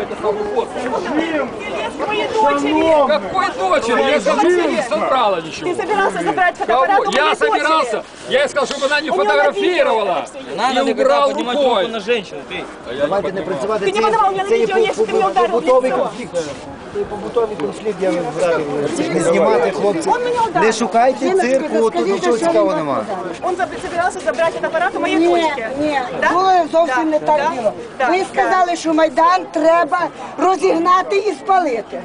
это совхоз? Чем? Какой дочери? Я дочери не собрала ничего. Ты собирался забрать фотоаппарат Я собирался. Я ей сказал, чтобы она не фотографировала. Надо и убрал рукой. На женщину, ты. А Давайте не працювати. Ти не на відео, якщо ти мені ударив в лицо. Побутовий конфлікт, я радив. Не знімати хлопці. Он меня ударил. Не шукайте цирку, тут нічого цікавого немає. Он заб- собирался забрать фотоаппарат у моей Ні, дочки. ні, Да? було зовсім Да, не так діло. да, Ви сказали, що Майдан треба розігнати і спалити.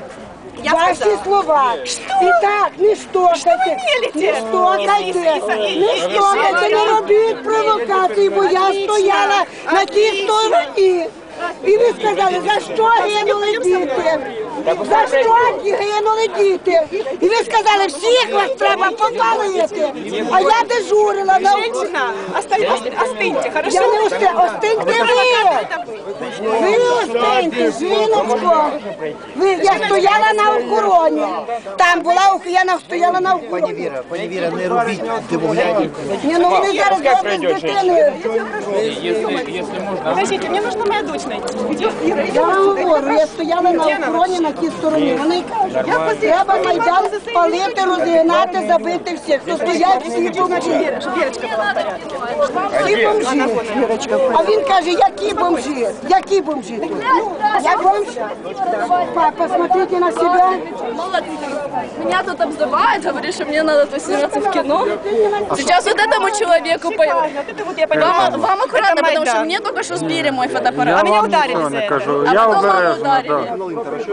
Я Ваші сказала. слова. І так, не штовхайте. Не штовхайте. Не Іс- штовхайте, не робіть провокації, бо я стояла на тій стороні. І ви сказали, за що гинули діти? За що гинули діти? І ви сказали, всіх вас треба попалити. А я дежурила на Женщина, остыньте, хорошо? я не осте, остиньте ви! Ви остиньте, жіночко! Ви, я стояла на охороні. Там була я стояла на Пані охороні. Віра, пані Віра, не робіть дивоглядів. Ні, ну вони зараз роблять з дитиною. Подождите, мне нужна моя дочь найти. Я вам говорю, я стояла на охороні на тій стороні. Вони кажуть, треба Майдан спалити, розігнати, забити всіх. То стоять всі бомжі. Верочка была в порядке. Всі бомжі. А він каже, які бомжі? Які бомжі тут? Я бомж? Папа, посмотрите на себя. Меня тут обзывают, говорят, что мне надо тут сниматься в кино. Сейчас вот этому человеку по... Шикарно. Вот это вот я поняла. Вам, вам аккуратно, Это потому что Майдан. мне только что сбили мой фотоаппарат. А меня вам ударили нічого за не это. кажу. А Я потом вам обережно, ударили.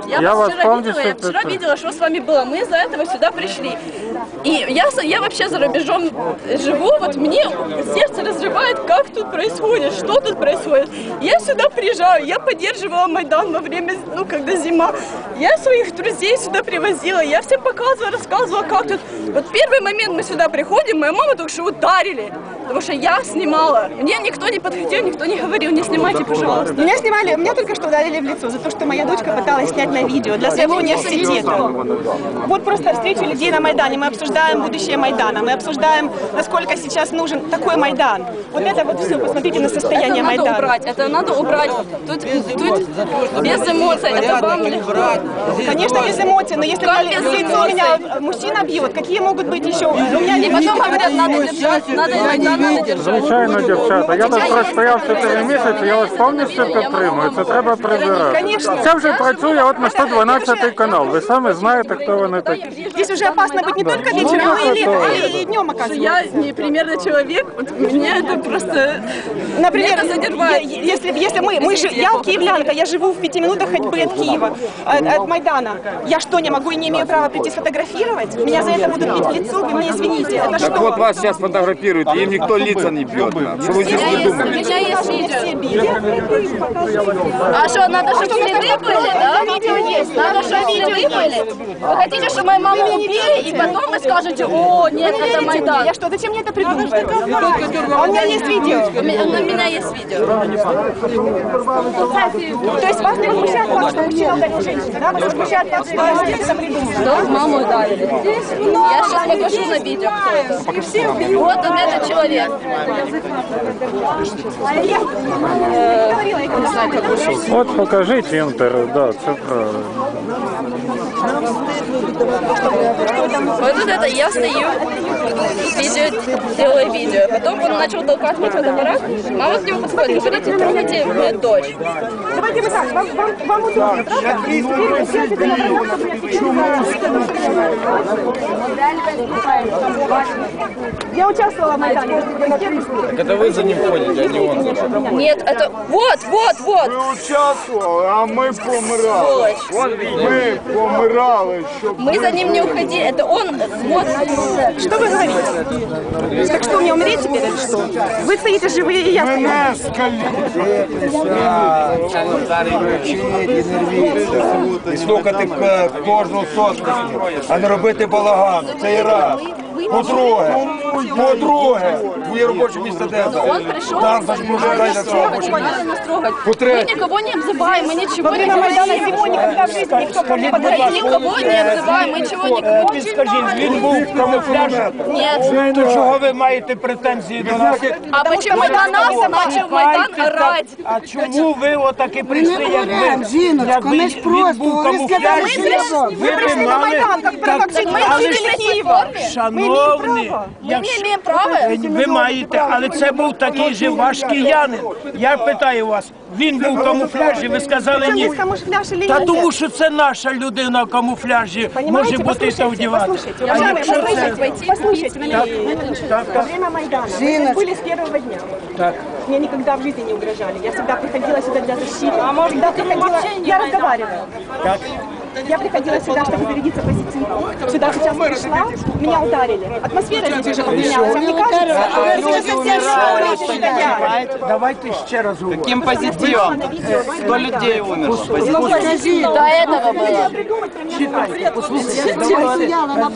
да. Я, я вас вчера помню, видела, я что вчера это- видела, что с вами было. Мы из-за этого сюда пришли. И я, я вообще за рубежом живу, вот мне сердце разрывает, как тут происходит, что тут происходит. Я сюда приезжаю, я поддерживала Майдан во время, ну, когда зима. Я своих друзей сюда привозила, я всем показывала, рассказывала, как тут. Вот первый момент мы сюда приходим, моя мама только что ударили, потому что я снимала. Мне никто не подходил, никто не говорил, не снимайте, пожалуйста. Меня снимали, меня только что ударили в лицо за то, что моя дочка пыталась снять на видео для своего университета. Вот просто встречу людей на Майдане, мы обсуждаем будущее Майдана, мы обсуждаем, насколько сейчас нужен такой Майдан. Вот это вот все, посмотрите на состояние Это надо Майдана. убрать, это надо убрать. Тут, тут без эмоций, это вам легко. Конечно, без эмоций, но если Как в без лицо эмоций? меня мужчина бьет, какие могут быть еще? У меня И потом говорят, надо держать, надо иногда надо держать. Звичайно, дівчата. Я тут простояв 4 місяці, я вас повністю підтримую. Це треба прибирати. Конечно. Це вже працює от на 112 канал. Ви самі знаєте, хто вони такі. Здесь уже опасно быть не только вечером, но и, днем, оказывается. Я не примерный человек, вот меня это просто... Например, Меня если, если мы, мы же, я киевлянка, я живу в пяти минутах ходьбы от Киева, от, от Майдана. Я что, не могу и не имею права прийти сфотографировать? Меня за это будут бить в лицо, вы мне извините. Это Так что? вот вас сейчас фотографируют, и им никто лица не бьет. Что вы У здесь меня придумали? меня есть видео. Все били. А что, надо, чтобы следы были, да? Видео есть. Надо, чтобы следы были. Вы хотите, чтобы мою маму убили, и потом вы скажете, о, нет, это Майдан. Я что, зачем мне это придумывать? А у меня есть видео. У меня, есть видео. То есть вас не возмущает факт, что мужчина ударил женщину, да? Вас возмущает факт, что это придумали. Что? Маму ударили. Я сейчас покажу на видео, кто это. Вот он, этот человек. От покажіть інтер, да, це правильно. Вот тут это я стою, видео, делаю видео. Потом он начал толкать мой фотоаппарат. Мама к нему подходит, говорит, не трогайте мою дочь. Давайте мы так, вам, вам, вам удобно, правда? Я участвовала в Майдане. Это вы за ним ходите, а не он. Нет, это... Вот, вот, вот. участвували, а ми помирали. Сволочь. Ми помирали, Мы за ним не уходили. Это он... Вот. Что вы говорите? Так что, мне умереть теперь или что? Вы стоите живые, и я стою. мене скалічили. Кричіть і нервіться. І слухати е, кожну сотку, а не робити балаган. Це і раз. По-друге, по-друге, твоє робоче місце де? Он пришел, Там, значить, може, дай на цього робоче надо нас трогать. Мы По-третє, никого не обзываем, мы ничего Во не время Майдана говорим. зимой никогда в жизни никто ко мне Мы подходил. никого не обзываем, мы ничего не говорим. Скажіть, він був в камуфляжі. Нет. То чого ви маєте претензії до нас? А почему на нас начал Майдан орать? А чому ви отаки Ми прийшли, не як говоримо, ви? жіночко, ми ж він просто, був вони сказали, камуфляжі, що я вам. Мы пришли на Майдан, как, как, как Мы жители должны Киева. Шановні, Мы не имеем права. ви маєте, але це був такий же ваш киянин. Я питаю вас, він був в камуфляжі, ви сказали Причем ні. здесь камуфляж или Та нет? тому що це наша людина в камуфляжі, може Понимаете, бути та послушайте, вдівати. послушайте, А уважаемые, якщо це... послушайте, послушайте меня. Во время Майдана мы Жиночка. были с первого дня. Так. Мне никогда в жизни не угрожали. Я всегда приходила сюда для защиты. А может, всегда приходила... Я разговаривала. Я приходила сюда, чтобы зарядиться позитивом. Сюда сейчас пришла, меня ударили. Атмосфера здесь уже поменялась. Вам не кажется? Давайте ще раз говоримо. Каким позитивом? Сто людей умерло. Скажіть, До этого было. Читайте, на